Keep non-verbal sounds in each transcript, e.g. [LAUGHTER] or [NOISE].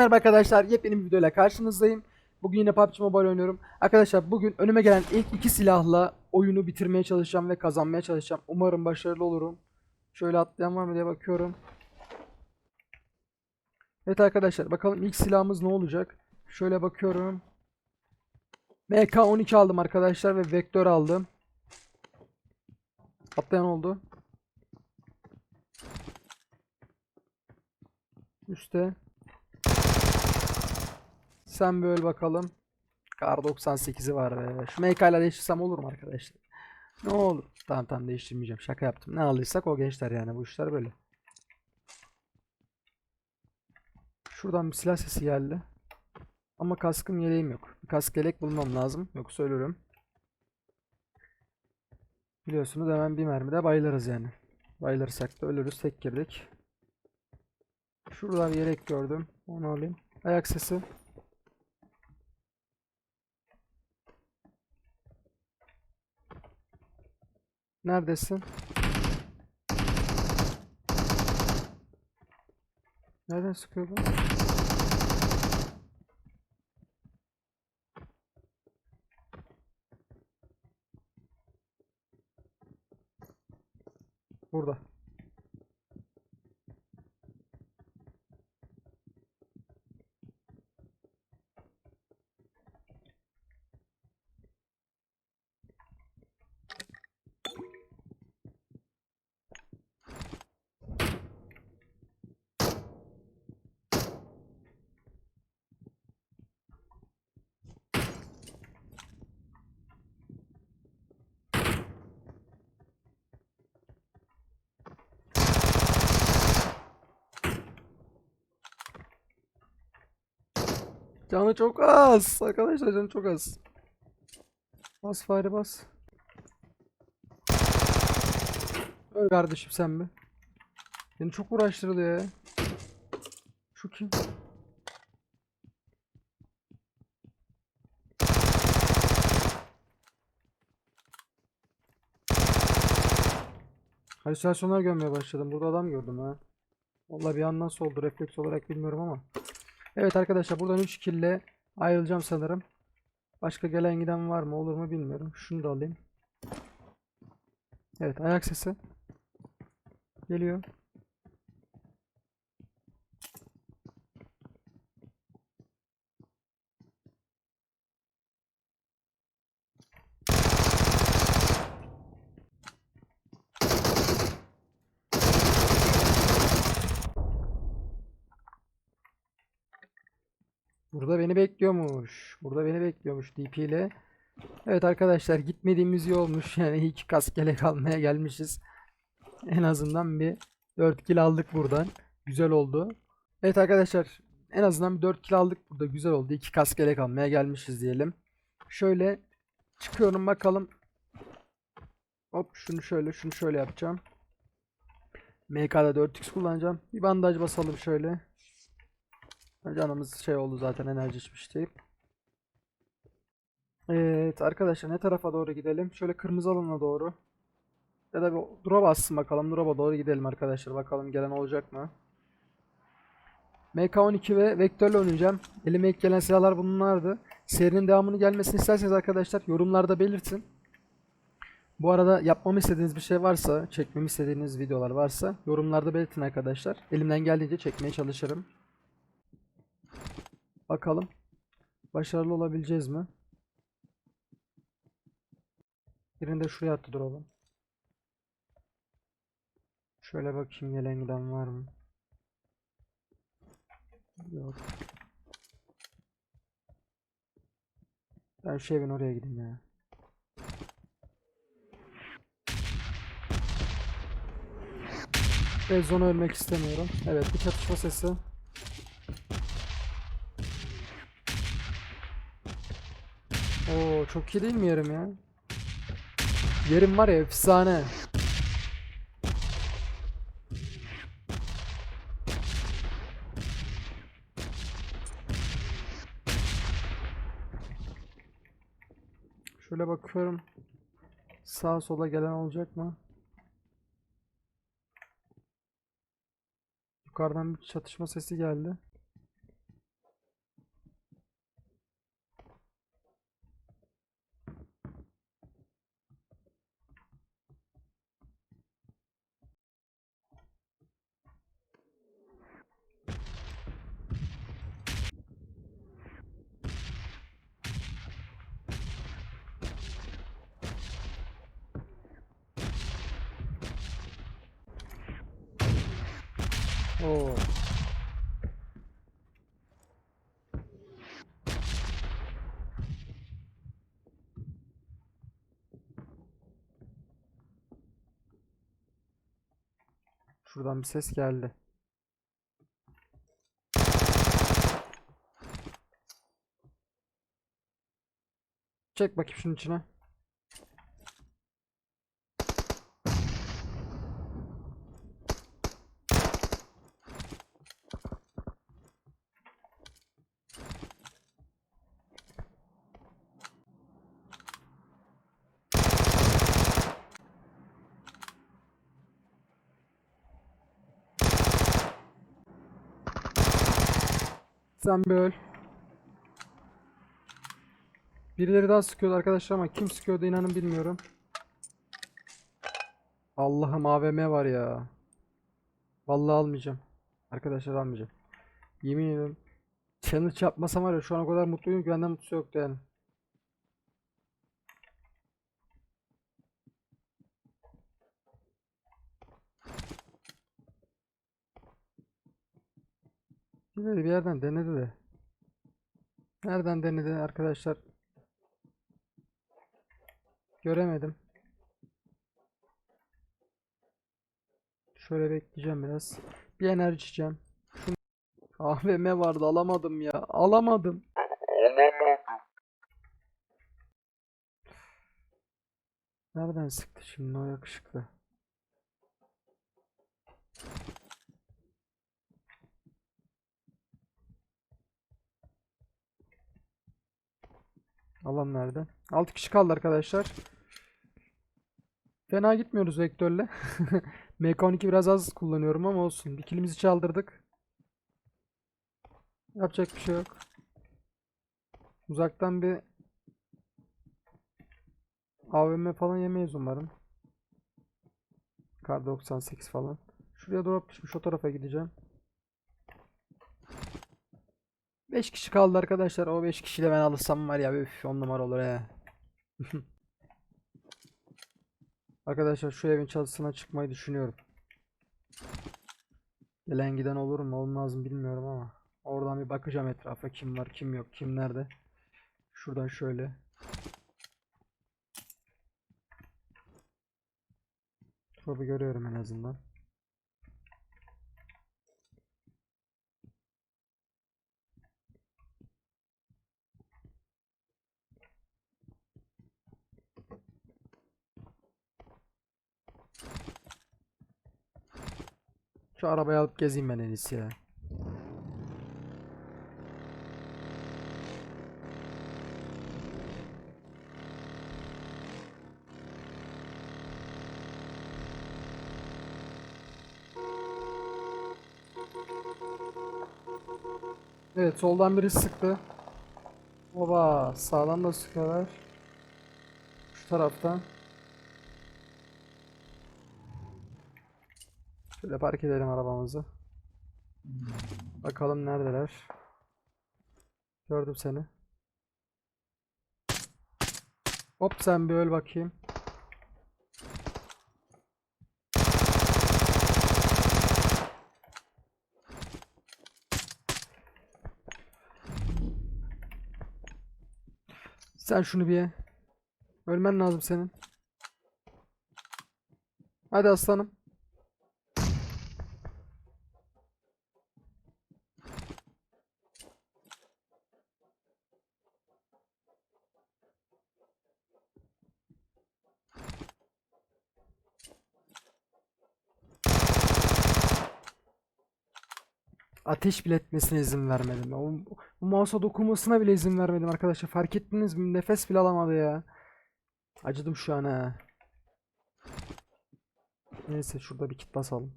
Merhaba arkadaşlar. Yepyeni bir videoyla karşınızdayım. Bugün yine PUBG Mobile oynuyorum. Arkadaşlar bugün önüme gelen ilk iki silahla oyunu bitirmeye çalışacağım ve kazanmaya çalışacağım. Umarım başarılı olurum. Şöyle atlayan var mı diye bakıyorum. Evet arkadaşlar bakalım ilk silahımız ne olacak? Şöyle bakıyorum. MK12 aldım arkadaşlar ve vektör aldım. Atlayan oldu. Üste. Sen böyle bakalım. Kar 98'i var be. Şu ile değiştirsem olur mu arkadaşlar? Ne olur. Tamam tamam değiştirmeyeceğim. Şaka yaptım. Ne alırsak o gençler yani. Bu işler böyle. Şuradan bir silah sesi geldi. Ama kaskım yeleğim yok. Bir kask yelek bulmam lazım. Yoksa ölürüm. Biliyorsunuz hemen bir mermide bayılırız yani. Bayılırsak da ölürüz. Tek girdik. Şurada bir yelek gördüm. Onu alayım. Ayak sesi. Neredesin? Nereden sıkıyor bu? Burada. Canı çok az. Arkadaşlar canı çok az. Bas fare bas. Öl kardeşim sen mi? Beni çok uğraştırdı ya. Şu kim? Halüsinasyonlar görmeye başladım. Burada adam gördüm ha. Vallahi bir an nasıl oldu refleks olarak bilmiyorum ama. Evet arkadaşlar buradan 3 kille ayrılacağım sanırım. Başka gelen giden var mı olur mu bilmiyorum. Şunu da alayım. Evet ayak sesi. Geliyor. Burada beni bekliyormuş. Burada beni bekliyormuş DP ile. Evet arkadaşlar gitmediğimiz iyi olmuş. [LAUGHS] Yani iyi ki kaskelek almaya gelmişiz. En azından bir 4 kill aldık buradan. Güzel oldu. Evet arkadaşlar en azından bir 4 kill aldık burada. Güzel oldu. 2 kaskelek almaya gelmişiz diyelim. Şöyle çıkıyorum bakalım. Hop şunu şöyle şunu şöyle yapacağım. MK'da 4x kullanacağım. Bir bandaj basalım şöyle. Canımız şey oldu zaten enerji içmişti. Evet arkadaşlar ne tarafa doğru gidelim? Şöyle kırmızı alana doğru. Ya da bir drop'a bassın bakalım. Drop'a doğru gidelim arkadaşlar. Bakalım gelen olacak mı? MK12 ve Vektör'le oynayacağım. Elime ilk gelen silahlar bunlardı. Serinin devamını gelmesini isterseniz arkadaşlar yorumlarda belirtin. Bu arada yapmamı istediğiniz bir şey varsa, çekmemi istediğiniz videolar varsa yorumlarda belirtin arkadaşlar. Elimden geldiğince çekmeye çalışırım. Bakalım. Başarılı olabileceğiz mi? Birini de şuraya attı drop'un. Şöyle bakayım gelen giden var mı? Yok. Ben şu evin oraya gideyim ya. Red zone ölmek istemiyorum. Evet bir çatışma sesi. Oo çok iyi değil mi yerim ya? Yerim var ya efsane. Şöyle bakıyorum. Sağa sola gelen olacak mı? Yukarıdan bir çatışma sesi geldi. Oo. Şuradan bir ses geldi. Çek bakayım şunun içine. Sen bir öl. Birileri daha sıkıyordu arkadaşlar ama kim sıkıyordu inanın bilmiyorum. Allah'ım AVM var ya. Vallahi almayacağım. Arkadaşlar almayacağım. Yemin ediyorum. Challenge yapmasam var ya şu an o kadar mutluyum ki benden mutlusu yoktu yani. Bir yerden denedi de. Nereden denedi arkadaşlar? Göremedim. Şöyle bekleyeceğim biraz. Bir enerji içeceğim. Şunu... AVM vardı alamadım ya. Alamadım. Nereden sıktı şimdi o yakışıklı? Alan nerede? 6 kişi kaldı arkadaşlar. Fena gitmiyoruz vektörle. [LAUGHS] MK12 biraz az kullanıyorum ama olsun. Bir kilimizi çaldırdık. Yapacak bir şey yok. Uzaktan bir AVM falan yemeyiz umarım. Kar 98 falan. Şuraya drop düşmüş o tarafa gideceğim. 5 kişi kaldı arkadaşlar. O 5 kişiyle ben alırsam var ya üf 10 numara olur he. [LAUGHS] Arkadaşlar şu evin çatısına çıkmayı düşünüyorum. Gelen giden olur mu olmaz mı bilmiyorum ama. Oradan bir bakacağım etrafa kim var kim yok kim nerede. Şuradan şöyle. Drop'u görüyorum en azından. Şu arabayı alıp gezeyim ben en iyisi ya. Evet soldan biri sıktı. Oba sağdan da sıkıyorlar. Şu taraftan. Şöyle park edelim arabamızı. Bakalım neredeler. Gördüm seni. Hop sen bir öl bakayım. Sen şunu bir ye. Ölmen lazım senin. Hadi aslanım. Ateş bile etmesine izin vermedim. O, o mouse'a dokunmasına bile izin vermedim arkadaşlar. Fark ettiniz mi? Nefes bile alamadı ya. Acıdım şu an ha. Neyse şurada bir kit basalım.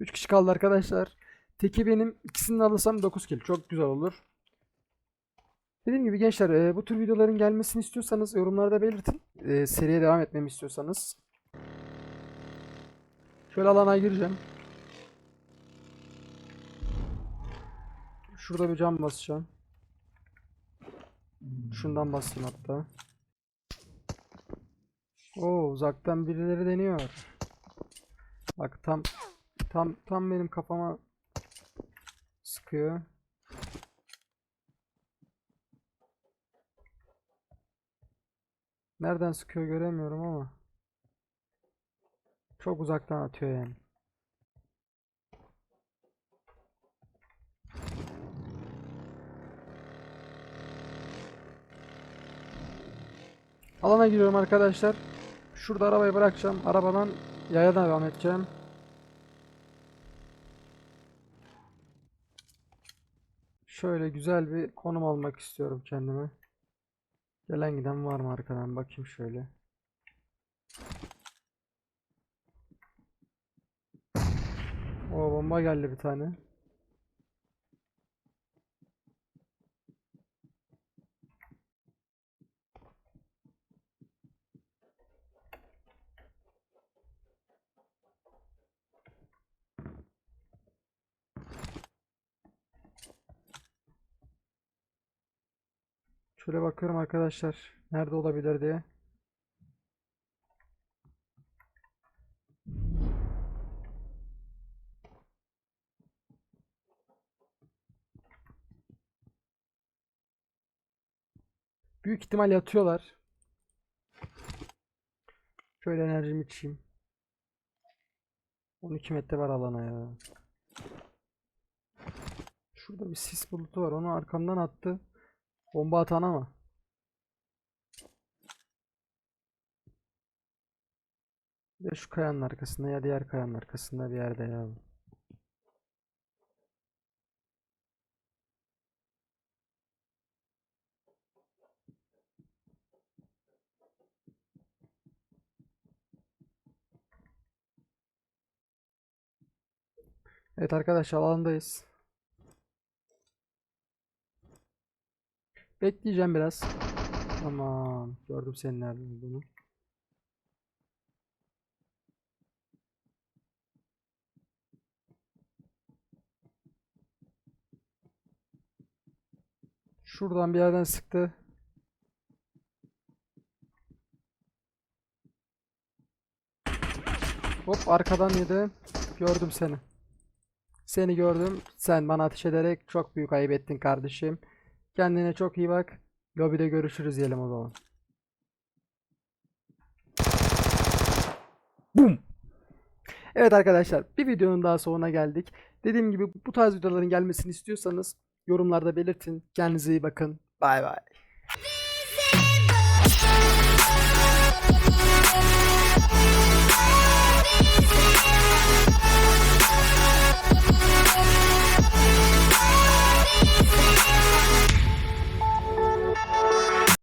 3 kişi kaldı arkadaşlar. Teki benim. ikisini de alırsam 9 kill. Çok güzel olur. Dediğim gibi gençler e, bu tür videoların gelmesini istiyorsanız yorumlarda belirtin. E, seriye devam etmemi istiyorsanız. Şöyle alana gireceğim. Şurada bir cam basacağım. Şundan basayım hatta. Oo uzaktan birileri deniyor. Bak tam tam tam benim kafama sıkıyor. Nereden sıkıyor göremiyorum ama. Çok uzaktan atıyor yani. Alana giriyorum arkadaşlar. Şurada arabayı bırakacağım. Arabadan yaya devam edeceğim. Şöyle güzel bir konum almak istiyorum kendime. Gelen giden var mı arkadan bakayım şöyle. O bomba geldi bir tane. Şöyle bakıyorum arkadaşlar. Nerede olabilir diye. Büyük ihtimal yatıyorlar. Şöyle enerjimi içeyim. 12 metre var alana ya. Şurada bir sis bulutu var. Onu arkamdan attı. Bomba atan ama. Ya şu kayanın arkasında ya diğer kayanın arkasında bir yerde ya. Evet arkadaşlar alandayız. Bekleyeceğim biraz. Tamam. Gördüm senin nerede olduğunu. Şuradan bir yerden sıktı. Hop arkadan yedi. Gördüm seni. Seni gördüm. Sen bana ateş ederek çok büyük ayıp ettin kardeşim. Kendine çok iyi bak. Lobide görüşürüz diyelim o zaman. Boom. Evet arkadaşlar bir videonun daha sonuna geldik. Dediğim gibi bu tarz videoların gelmesini istiyorsanız yorumlarda belirtin. Kendinize iyi bakın. Bay bay.